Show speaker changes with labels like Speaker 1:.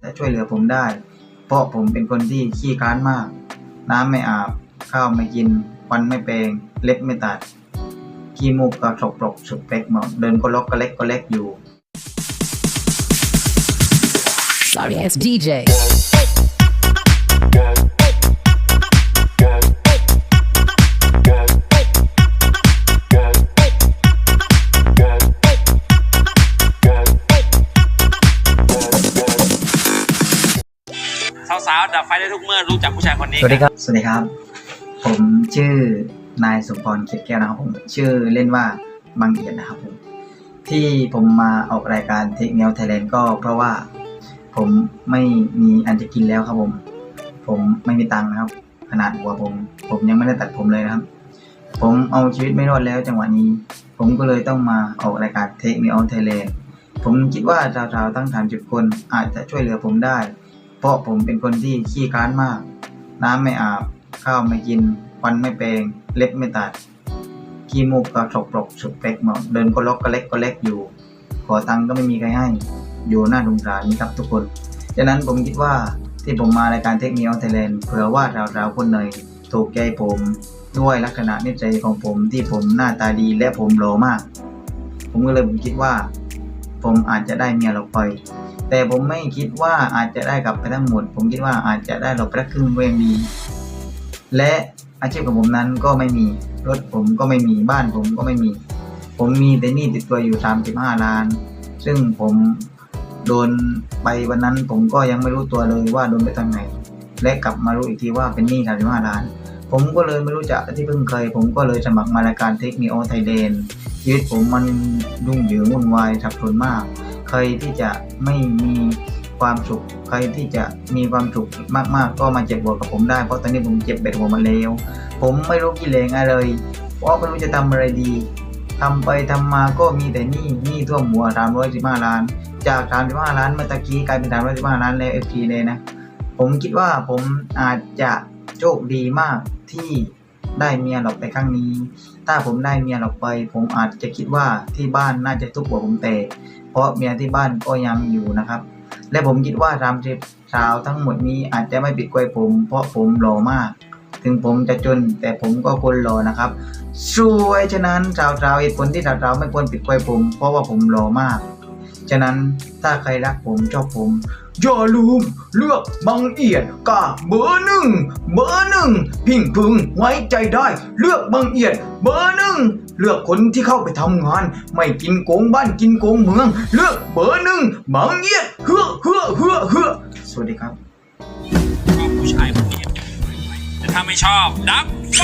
Speaker 1: และช่วยเหลือผมได้ เพราะผมเป็นคนที่ขี้ค้านมาก น้ำไม่อาบ ข้าวไม่กินฟันไม่แปรงเล็บไม่ตัดขี้มูกก็สกปรกสุดเป็กหมดเดินก็ล็อกก็เล็กก็เล็กอยู่
Speaker 2: Sorry as DJ.
Speaker 3: ดับไฟได้ทุกเมื่อรู้จักผู้ชายคนนี้
Speaker 1: สวัสดีครับ สวัสดีครับ ผมชื่อนายสมพรเขียดแก้วนะครับผม ชื่อเล่นว่าบางเอียดนะครับผม ที่ผมมาออกรายการเทคเนียลไทยแลนด์ก็เพราะว่าผมไม่มีอันจะกินแล้วครับผม ผมไม่มีตังค์นะครับ ขนาดหัวผม ผมยังไม่ได้ตัดผมเลยนะครับ ผมเอาชีวิตไม่รอดแล้วจังหวะนี้ ผมก็เลยต้องมาออกรายการเทคเนียลไทยแลนด์ผมคิดว่าชาวๆตั้งฐานจุดคนอาจจะช่วยเหลือผมได้ เพราะผมเป็นคนที่ขี้ค้านมาก น้ำไม่อาบ ข้าวไม่กินฟันไม่เปรงเล็บไม่ตัดขี้มูกก็สกปรกสุดเป๊กหมดเดินก็ล็อกก็เล็กก็เล็กอยู่ ขอตังค์ก็ไม่มีใครให้ อยู่หน้าสงสารนี่ครับทุกคนฉะนั้นผมคิดว่าที่ผมมารายการเทคนิคออไทยแลนด์เผื่อว่าเราๆคนหนึ่งถูกใจผมด้วยลักษณะนิสัยของผมที่ผมหน้าตาดีและผมหล่อมาก ผมก็เลยผมคิดว่า ผมอาจจะได้เมียเราไป แต่ผมไม่คิดว่าอาจจะได้กลับไปทั้งหมด ผมคิดว่าอาจจะได้เราไปสักครึ่งก็ยังดี และอาชีพของผมนั้นก็ไม่มี รถผมก็ไม่มีบ้านผมก็ไม่มี ผมมีแต่หนี้ติดตัวอยู่ 35 ล้าน ซึ่งผมโดนไปวันนั้นผมก็ยังไม่รู้ตัวเลยว่าโดนไปทางไหน และกลับมารู้อีกทีว่าเป็นหนี้35ล้าน ผมก็เลยไม่รู้จักที่พึ่งใคร ผมก็เลยสมัครมารายการเทคนิคไทยแลนด์ชีวิตผมมันยุ่งเหยิงวุ่นวายสับสนมาก ใครที่จะไม่มีความสุข ใครที่จะมีความสุขมากๆ ก็มาเจ็บหัวกับผมได้ เพราะตอนนี้ผมเจ็บเบ็ดหัวมาแล้ว ผมไม่รู้กี่เลงอะไรเลยเพราะไม่รู้จะทำอะไรดีทำไปทำมาก็มีแต่นี้หนี้ท่วมหัว315ล้าน จาก35ล้านเมื่อตะกี้กลายเป็น315ล้านแล้ว FT เลยนะ ผมคิดว่าผมอาจจะ โชคดีมากที่ได้เมียหลอกในครั้งนี้ ถ้าผมได้เมียหลอกไป ผมอาจจะคิดว่าที่บ้านน่าจะทุบหัวผมแตกเพราะเมียที่บ้านก็ยังอยู่นะครับ และผมคิดว่าสามสิบสาวทั้งหมดนี้อาจจะไม่ปิดกวยผม เพราะผมหล่อมาก ถึงผมจะจนแต่ผมก็คนหล่อนะครับสวยฉะนั้นสาวๆเหตุผลที่สาวๆไม่ควรปิดกวยผม เพราะว่าผมหล่อมาก ฉะนั้นถ้าใครรักผมชอบผม อย่าลืมเลือกบังเอียดกาเบอร์หนึ่งเบอร์หนึ่งพิงพึงไว้ใจได้ เลือกบังเอียด เบอร์หนึ่งเลือกคนที่เข้าไปทำงาน ไม่กินโกงบ้านกินโกงเมือง เลือกเบอร์หนึ่งบังเอียดเฮือเฮือเฮือเฮือสวัสดีครับ
Speaker 3: ชอบผู้ชายคนนี้แต่ถ้าไม่ชอบดับไฟ